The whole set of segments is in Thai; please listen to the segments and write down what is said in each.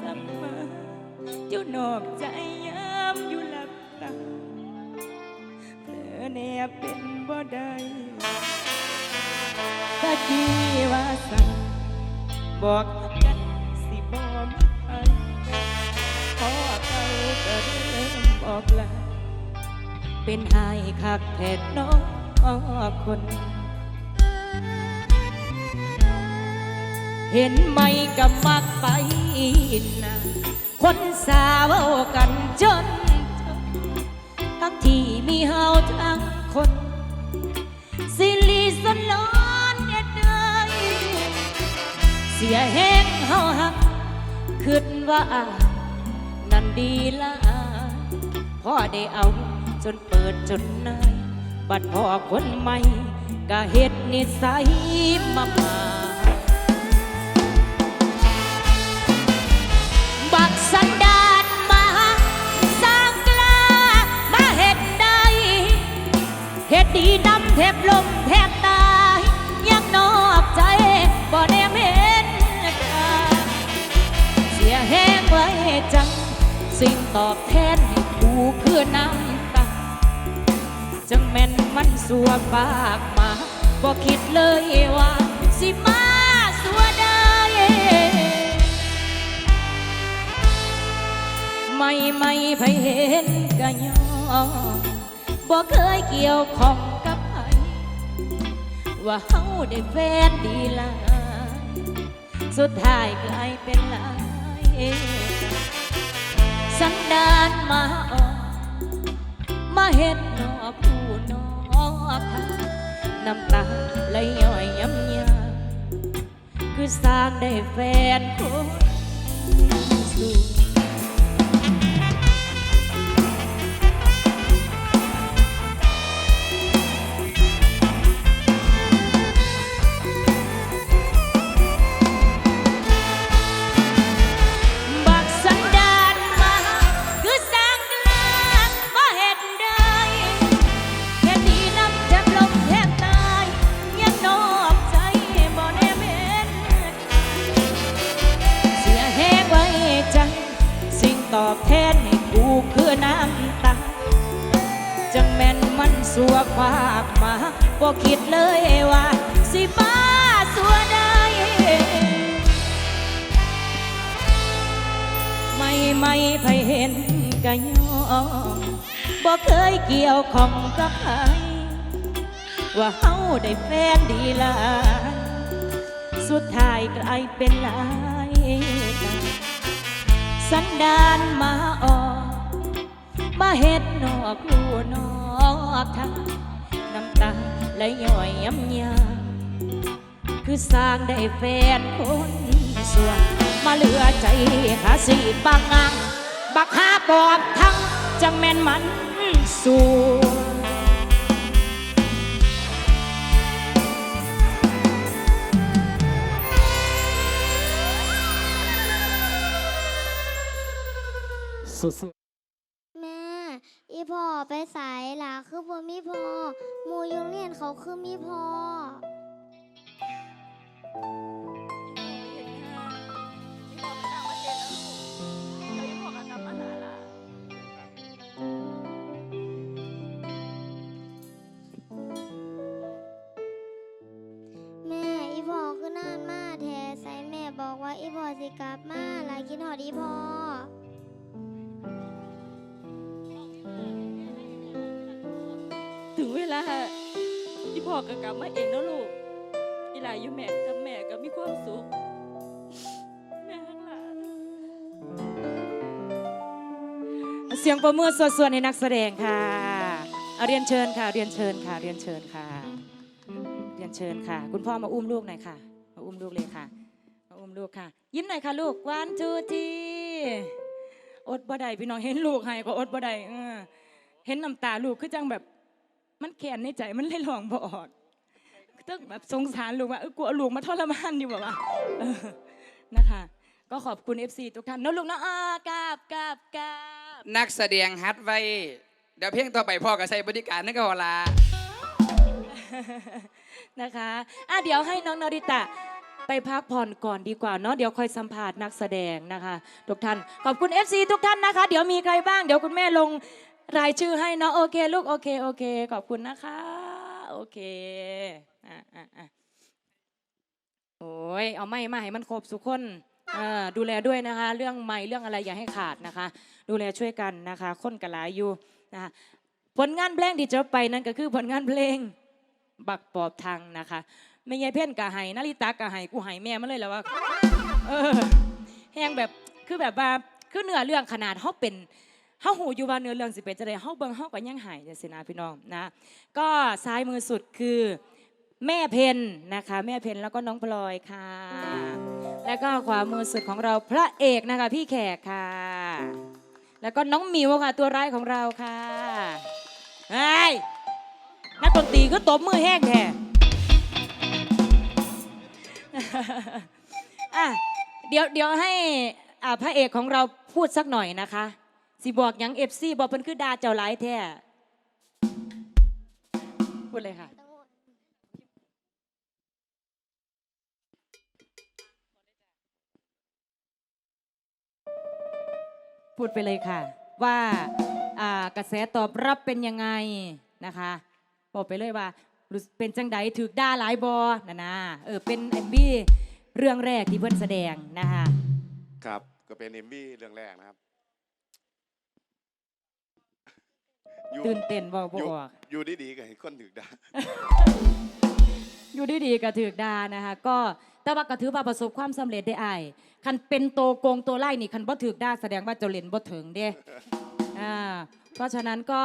สัมมาอยู่นอกใจยามอยู่หลับตาเผลอแนบเป็นบ่ได้ตะกี้ว่าสั่งบอกกันสิบ่มีใครพอเขาก็เริ่มบอกลาเป็นไห้คักแทนน้องคน เห็นไหมกับมักไปนะคนสาวกันจน ทั้งที่มีเฮาทั้งคน สิลีสนล้อนเนี่ยได้เสียแห้งเฮาหักคิดว่าอานั่นดีลายพ่อได้เอาจนเปิดจนนาย บัดพ่อคนใหม่ก็เฮ็ดนิสัยมามาีดำแทบลมแทบตายยังนอกใจบ่แนมเห็นค่าเสียแห้งไว้จัง สิ่งตอบแทนให้กูคือน้ำตาจังแม่นมันสัวปากมาบ่คิดเลยว่าสิมาสัวได้ ไม่ไม่ไผเห็นก็ยอม บ่เคยเกี่ยวของกับไผว่าเฮาได้แฟนดีหลายสุดท้ายกลายเป็นลายสันดานมาออกมาเห็นนอกผู้นอกทางน้ำตาไหลย้อยย้ำยาคือสร้างได้แฟนคนสู่ สัวควากมาบ่คิดเลยว่า สิมาสัวได้ ไม่ไม่ไผเห็นก็ยอมบ่เคยเกี่ยวข้องกับใครว่าเฮาได้แฟนดีหลายสุดท้ายกลายเป็นหลายสันดานมาออกมาเฮ็ดนอกลู่นอก อบทางน้ำตาไหลย้อยย้ำยาคือสร้างได้แฟนคนส่วน มาเหลือใจขาสีบางงางบักหาปอบทั้งจังแม่นมันสู่สุด อีพ่อไปสายล่ะคือบ่มีพ่อหมูอยุงเรียนเขาคือมีพ่อแม่อีพ่อคือนานมาแท้ใส่แม่บอกว่าอีพ่อสิกลับมาหลายกินหอดอีพ่อ ถึงเวลาที่พ่อก็กลับมาเองแล้วลูก อีหลายอยู่แม่กับแม่ก็มีความสุขแม่ทั้งหลานเสียงประมือส่วดๆให้นักแสดงค่ะเอาเรียนเชิญค่ะ เรียนเชิญค่ะ เรียนเชิญค่ะ เรียนเชิญค่ะ คุณพ่อมาอุ้มลูกหน่อยค่ะ มาอุ้มลูกเลยค่ะ มาอุ้มลูกค่ะ ยิ้มหน่อยค่ะ ลูกวันทูทีอดบ่ได้พี่น้องเห็นลูกให้ก็อดบ่ได้เออเห็นน้ำตาลูกคือจังแบบ มันแค้นในใจมันเลยร้องบ่ออกต้องแบบสงสารลูกว่าเออกลัวลูกมาทรมานอยู่แบบว่าเออนะคะ ก็ขอบคุณ FC ทุกท่านเนอะลูกเนอะอ่ากราบกราบกราบนักแสดงฮัดไว้ เดี๋ยวเพลงต่อไปพ่อก็ใส่บริการนั่นก็เวลานะคะอะเดี๋ยวให้น้องนาริตะไปพักผ่อนก่อนดีกว่าเนาะเดี๋ยวค่อยสัมภาษณ์นักแสดงนะคะ ทุกท่าน ขอบคุณ FC ทุกท่านนะคะ เดี๋ยวมีใครบ้างเดี๋ยวคุณแม่ลง รายชื่อให้เนาะโอเคลูกโอเคโอเค ขอบคุณนะคะ โอเคอะอะอะโอ้ยเอาไม่มาให้มันครบสุกคนอ่าดูแลด้วยนะคะ เรื่องไม่เรื่องอะไรอย่าให้ขาดนะคะ ดูแลช่วยกันนะคะคนกระลายอยู่นะคะผลงานเพลงที่จะไปนั่นก็คือผลงานเพลงบักปอบทางนะคะไม่ยายเพ่นกะไห้นาริตากะไห้กูไห้แม่มาเลยแล้วว่าเออแห้งแบบคือแบบว่าคือเนื้อเรื่องขนาดเฮาเป็น เฮาหูอยู่ว่าเนื้อเรื่องสิเป็นจะได้เฮาเบิ่งเฮาก็ยังหายจังซี่นะพี่น้องนะ ก็ซ้ายมือสุดคือแม่เพนนะคะ แม่เพนแล้วก็น้องพลอยค่ะ แล้วก็ขวามือสุดของเราพระเอกนะคะ พี่แขกค่ะ แล้วก็น้องมิวค่ะ ตัวร้ายของเราค่ะไอ้ยนักดนตรีก็ตบมือแห้งแท้อะเดี๋ยวเดี๋ยวให้อ่าพระเอกของเราพูดสักหน่อยนะคะ สิบอกหยังเอฟซีบอกเพิ่นคือดาเจ้าหลายแท้พูดเลยค่ะ พูดไปเลยค่ะ ว่าอ่ากระแสตอบรับเป็นยังไงนะคะบอกไปเลยว่ารู้สึกเป็นจังใดถือด่าหลายบอนะนะเออเป็นเอ็มบีเรื่องแรกที่เพิ่อนแสดงนะคะ ครับ ก็เป็นเอ็มบีเรื่องแรกนะครับ อยู่ตื่นเต้นบอกบอยู่ออกอยู่ดีๆก็เห็นคนถึกดาอยู่ดีๆก็ถือดานะคะก็แต่ว่าก็ถือว่าประสบความสำเร็จได้อายคันเป็นโตโกงตัวไล่นี่คันบ่ถือดาแสดงว่าเจ้าเล่นบ่ถึงเด้อ่าเพราะฉะนั้นก็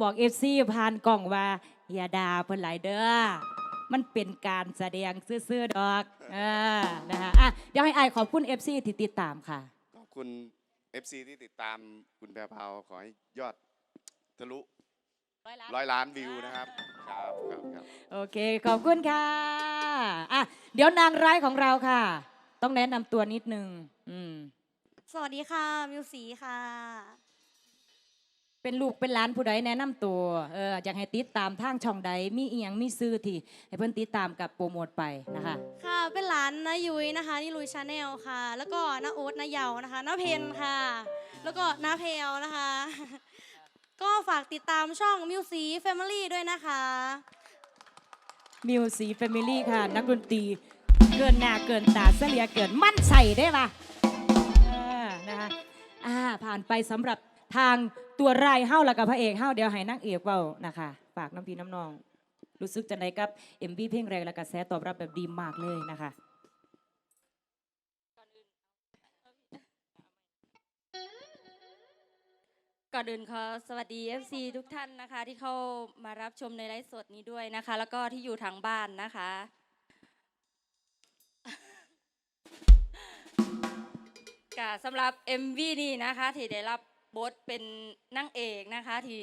บอกเอฟซีผ่านกล่องว่าอย่าด่าเพิ่นหลายเด้อมันเป็นการแสดงซื่อๆดอกอ่านะคะอะเดี๋ยวให้อายขอบคุณเอฟซีที่ติดตามค่ะ ขอบคุณ FC ที่ติดตามคุณแพรพราวขอให้ยอด ทะลุร้อยล้านวิวนะครับครับครับครับโอเค ขอบคุณค่ะอะ เดี๋ยวนางร้ายของเราค่ะ ต้องแนะนำตัวนิดนึงอืมสวัสดีค่ะ มิวสีค่ะ เป็นลูกเป็นหลานผู้ใดแนะนำตัวเอออยากให้ติดตามทางช่องใดมีอียงมีซื้อที่ให้เพิ่นติดตามกับโปรโมทไปนะคะ ค่ะ เป็นหลานนายุ้ยนะคะนี่ลุยชาแนลค่ะ แล้วก็นาโอ๊ตนาเยานะคะนาเพนค่ะ แล้วก็นาเพลนะคะ ก็ฝากติดตามช่องมิวสีแฟมิลี่ด้วยนะคะ มิวสีแฟมิลี่ค่ะ นักดนตรีเกินหน้าเกินตาเสลียเกินมั่นใส่ได้ปะเออนะคะอ่าผ่านไปสำหรับทางตัวรายเฮ้าแล้วกับพระเอกเฮ้าเดี๋ยวให้นั่งเอกเว้านะคะฝากน้ำพี่น้ำนอง รู้สึกจังไดกับเอ็มบีเพลงแรกและกระแสตอบรับแบบดีมากเลยนะคะ ก่อนอื่นขอสวัสดี FC ทุกท่านนะคะ ที่เข้ามารับชมในไลฟ์สดนี้ด้วยนะคะ แล้วก็ที่อยู่ทางบ้านนะคะ กะสำหรับ MV นี่นะคะ ที่ได้รับบทเป็นนางเอกนะคะ ที่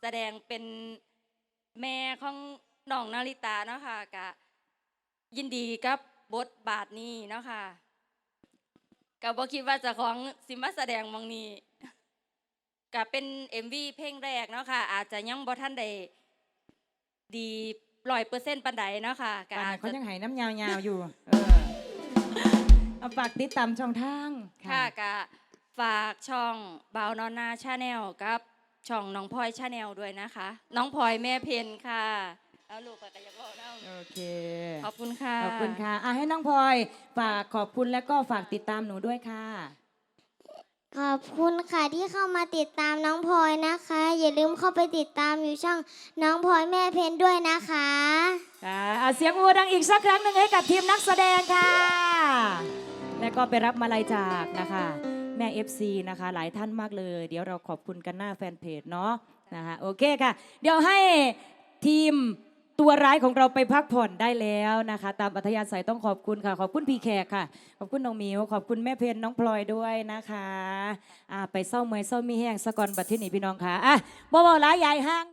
แสดงเป็นแม่ของน้องนาริตาเนาะค่ะกะยินดีกับบทบาทนี้เนาะค่ะกับ่คิดว่าจะของสิมาแสดงมองนี้ ก็เป็น MV เพลงแรกเนาะค่ะ อาจจะยังบ่ท่านได้ดีร้อยเปอร์เซ็นต์ปันใดเนาะค่ะก็ป่านอานั้จนเขาจะยังใหายน้ำยาวๆอยู่ เออเอาฝากติดตามช่องทางค่ะก็ฝากช่องบาวนอนนาชาแนลกับช่องน้องพลอยชาแนลด้วยนะคะ น้องพลอยแม่เพนค่ะเอาลูกไปกันยังบอกน้โอเค ขอบคุณค่ะ ขอบคุณค่ะอะให้น้องพลอย ฝากขอบคุณและก็ฝากติดตามหนูด้วยค่ะ ขอบคุณค่ะที่เข้ามาติดตามน้องพลอยนะคะ อย่าลืมเข้าไปติดตามอยู่ช่องน้องพลอยแม่เพนด้วยนะคะค่ะอะเสียงอูดังอีกสักครั้งหนึ่งให้กับทีมนักแสดงค่ะ และก็ไปรับมาลัยจากนะคะ แม่ FC นะคะ หลายท่านมากเลย เดี๋ยวเราขอบคุณกันหน้าแฟนเพจเนาะนะคะโอเคค่ะ เดี๋ยวให้ทีม ตัวร้ายของเราไปพักผ่อนได้แล้วนะคะ ตามอัธยาศัยต้องขอบคุณค่ะ ขอบคุณพี่แขกค่ะ ขอบคุณน้องมิวขอบคุณแม่เพนน้องพลอยด้วยนะคะอ่าไปเศร้าเมยเศร้ามีแห้งสะกอนบัดที่นี่พี่น้องค่ะอะบ่เบาหลายใหญ่ห้าง